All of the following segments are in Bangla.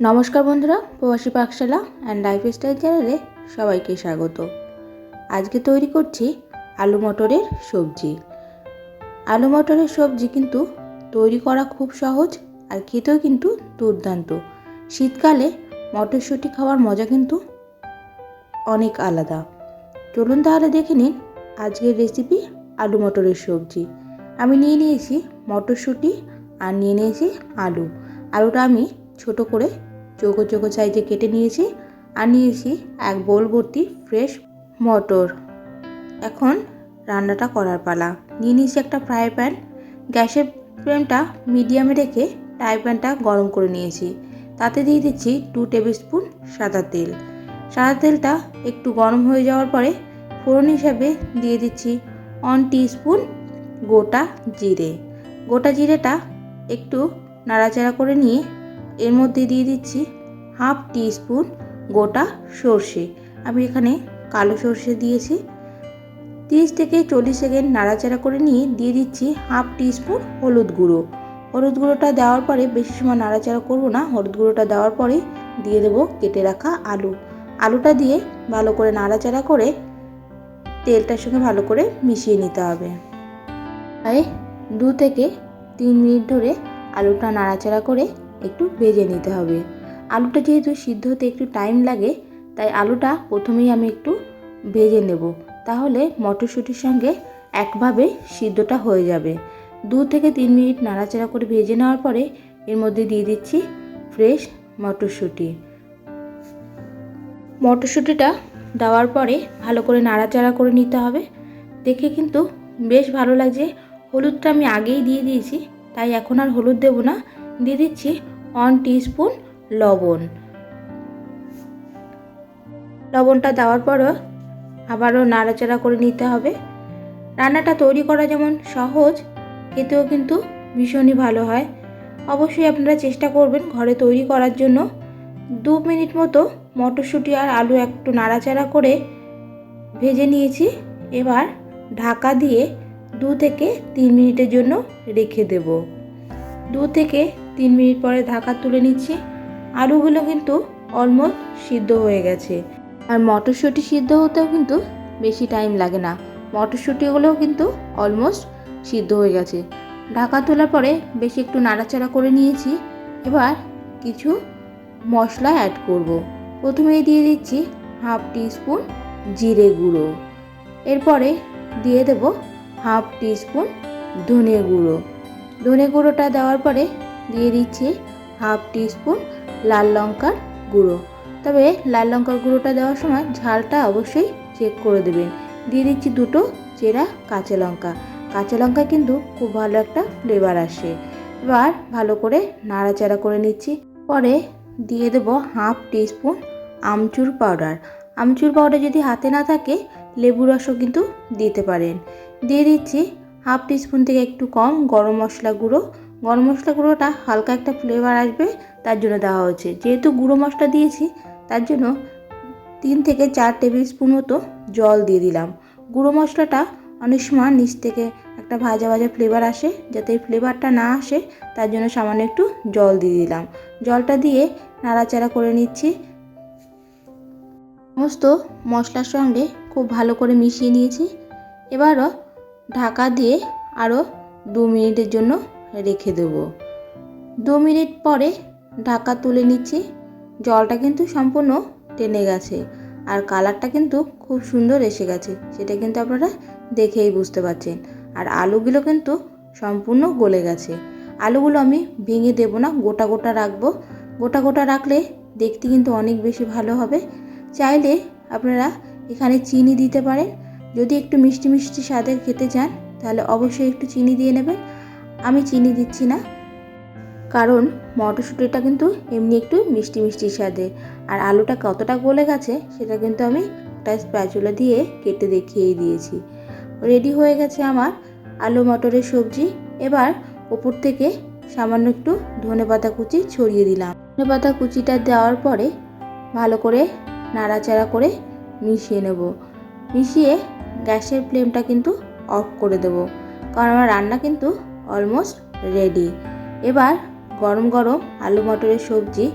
নমস্কার বন্ধুরা, প্রবাসী পাকশালা অ্যান্ড লাইফস্টাইল চ্যানেলে সবাইকে স্বাগত। আজকে তৈরি করছি আলু মটরের সবজি। আলু মটরের সবজি কিন্তু তৈরি করা খুব সহজ আর খেতেও কিন্তু দুর্দান্ত। শীতকালে মটরশুঁটি খাওয়ার মজা কিন্তু অনেক আলাদা। চলুন তাহলে দেখে নিন আজকের রেসিপি আলু মটরের সবজি। আমি নিয়ে নিয়েছি মটরশুঁটি আর নিয়ে নিয়েছি আলু। আলুটা আমি ছোট করে চৌকো চৌকো সাইজে কেটে নিয়েছি আর নিয়েছি এক বোল ভর্তি ফ্রেশ মটর। এখন রান্নাটা করার পালা। নিয়ে নিয়েছি একটা ফ্রাই প্যান। গ্যাসের ফ্লেমটা মিডিয়ামে রেখে ফ্রাই প্যানটা গরম করে নিয়েছি। তাতে দিয়ে দিচ্ছি টু টেবিল স্পুন সাদা তেল। সাদা তেলটা একটু গরম হয়ে যাওয়ার পরে ফোড়ন হিসাবে দিয়ে দিচ্ছি ওয়ান স্পুন গোটা জিরে। গোটা জিরেটা একটু নাড়াচাড়া করে নিয়ে এর মধ্যে দিয়ে দিচ্ছি হাফ স্পুন গোটা সর্ষে। আমি এখানে কালো সর্ষে দিয়েছি। তিরিশ থেকে চল্লিশ সেকেন্ড নাড়াচাড়া করে নিয়ে দিয়ে দিচ্ছি হাফ স্পুন হলুদ গুঁড়ো। হলুদ গুঁড়োটা দেওয়ার পরে বেশি সময় নাড়াচাড়া করব না। হলুদ গুঁড়োটা দেওয়ার পরে দিয়ে দেবো কেটে রাখা আলু। আলুটা দিয়ে ভালো করে নাড়াচাড়া করে তেলটার সঙ্গে ভালো করে মিশিয়ে নিতে হবে। প্রায় দু থেকে তিন মিনিট ধরে আলুটা নাড়াচাড়া করে একটু ভেজে নিতে হবে। আলুটা যেহেতু সিদ্ধ হতে একটু টাইম লাগে, তাই আলুটা প্রথমেই আমি একটু ভেজে নেব। তাহলে মটরশুঁটির সঙ্গে একভাবে সিদ্ধটা হয়ে যাবে। দু থেকে তিন মিনিট নাড়াচাড়া করে ভেজে নেওয়ার পরে এর মধ্যে দিয়ে দিচ্ছি ফ্রেশ মটরশুঁটি। মটরশুঁটিটা দেওয়ার পরে ভালো করে নাড়াচাড়া করে নিতে হবে। দেখে কিন্তু বেশ ভালো লাগছে। হলুদটা আমি আগেই দিয়ে দিয়েছি, তাই এখন আর হলুদ দেবো না। দিয়ে দিচ্ছি ওয়ান স্পুন লবণ। লবণটা দেওয়ার পরও আবারও নাড়াচাড়া করে নিতে হবে। রান্নাটা তৈরি করা যেমন সহজ, খেতেও কিন্তু ভীষণই ভালো হয়। অবশ্যই আপনারা চেষ্টা করবেন ঘরে তৈরি করার জন্য। দু মিনিট মতো মটরশুঁটি আর আলু একটু নাড়াচাড়া করে ভেজে নিয়েছি। এবার ঢাকা দিয়ে দু থেকে তিন মিনিটের জন্য রেখে দেব। দু থেকে তিন মিনিট পরে ঢাকা তুলে নিচ্ছি। আলুগুলো কিন্তু অলমোস্ট সিদ্ধ হয়ে গেছে। আর মটরশুঁটি সিদ্ধ হতেও কিন্তু বেশি টাইম লাগে না। মটরশুঁটিগুলোও কিন্তু অলমোস্ট সিদ্ধ হয়ে গেছে। ঢাকা তোলার পরে বেশি একটু নাড়াচাড়া করে নিয়েছি। এবার কিছু মশলা অ্যাড করব। প্রথমেই দিয়ে দিচ্ছি হাফ স্পুন জিরে গুঁড়ো। এরপরে দিয়ে দেব হাফ স্পুন ধনে গুঁড়ো। ধনে গুঁড়োটা দেওয়ার পরে দিয়ে দিচ্ছি হাফ স্পুন লাল লঙ্কার গুঁড়ো। তবে লাল লঙ্কার গুঁড়োটা দেওয়ার সময় ঝালটা অবশ্যই চেক করে দেবেন। দিয়ে দিচ্ছি দুটো চেরা কাঁচা লঙ্কা। কাঁচা লঙ্কা কিন্তু খুব ভালো একটা ফ্লেভার আসে। এবার ভালো করে নাড়াচাড়া করে নিচ্ছি। পরে দিয়ে দেবো হাফ স্পুন আমচুর পাউডার। আমচুর পাউডার যদি হাতে না থাকে লেবু রসও কিন্তু দিতে পারেন। দিয়ে দিচ্ছি হাফ স্পুন থেকে একটু কম গরম মশলা গুঁড়ো। গরম মশলা গুঁড়োটা হালকা একটা ফ্লেভার আসবে, তার জন্য দেওয়া হচ্ছে যেহেতু গুঁড়ো মশলা দিয়েছি, তার জন্য তিন থেকে চার টেবিল স্পুন মতো জল দিয়ে দিলাম। গুঁড়ো মশলাটা অনেক সময় নিচ থেকে একটা ভাজা ভাজা ফ্লেভার আসে, যাতে এই ফ্লেভারটা না আসে, তার জন্য সামান্য একটু জল দিয়ে দিলাম। জলটা দিয়ে নাড়াচাড়া করে নিচ্ছি। সমস্ত মশলার সঙ্গে খুব ভালো করে মিশিয়ে নিয়েছি। এবারও ঢাকা দিয়ে আরও দু মিনিটের জন্য রেখে দেবো। দু মিনিট পরে ঢাকা তুলে নিচ্ছি। জলটা কিন্তু সম্পূর্ণ টেনে গেছে আর কালারটা কিন্তু খুব সুন্দর এসে গেছে। সেটা কিন্তু আপনারা দেখেই বুঝতে পারছেন। আর আলুগুলো কিন্তু সম্পূর্ণ গলে গেছে। আলুগুলো আমি ভেঙে দেবো না, গোটা গোটা রাখব। গোটা গোটা রাখলে দেখতে কিন্তু অনেক বেশি ভালো হবে। চাইলে আপনারা এখানে চিনি দিতে পারেন। যদি একটু মিষ্টি মিষ্টি স্বাদে খেতে চান, তাহলে অবশ্যই একটু চিনি দিয়ে নেবেন। আমি চিনি দিচ্ছি না, কারণ মটরশুঁটিটা কিন্তু এমনি একটু মিষ্টি মিষ্টি স্বাদে আর আলুটা কতটা গলে গেছে, সেটা কিন্তু আমি একটা স্প্যাচুলা দিয়ে কেটে দেখিয়ে দিয়েছি। রেডি হয়ে গেছে আমার আলু মটরের সবজি। এবার ওপর থেকে সামান্য একটু ধনে পাতা কুচি ছড়িয়ে দিলাম। ধনে পাতা কুচিটা দেওয়ার পরে ভালো করে নাড়াচাড়া করে মিশিয়ে নেব। মিশিয়ে গ্যাসের ফ্লেমটা কিন্তু অফ করে দেব। কারণ আমার রান্না কিন্তু অলমোস্ট রেডি। এবার গরম গরম আলু মটরের সবজি,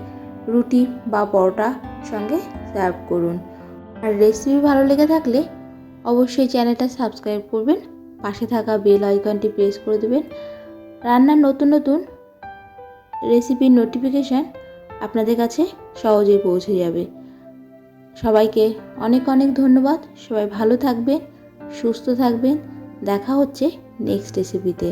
রুটি বা পরোটা সঙ্গে সার্ভ করুন। আর রেসিপি ভালো লেগে থাকলে অবশ্যই চ্যানেলটা সাবস্ক্রাইব করবেন, পাশে থাকা বেল আইকনটি প্রেস করে দেবেন। রান্নার নতুন নতুন রেসিপির নোটিফিকেশান আপনাদের কাছে সহজেই পৌঁছে যাবে। সবাইকে অনেক অনেক ধন্যবাদ। সবাই ভালো থাকবেন। সুস্থ থাকবেন। দেখা হচ্ছে নেক্সট রেসিপিতে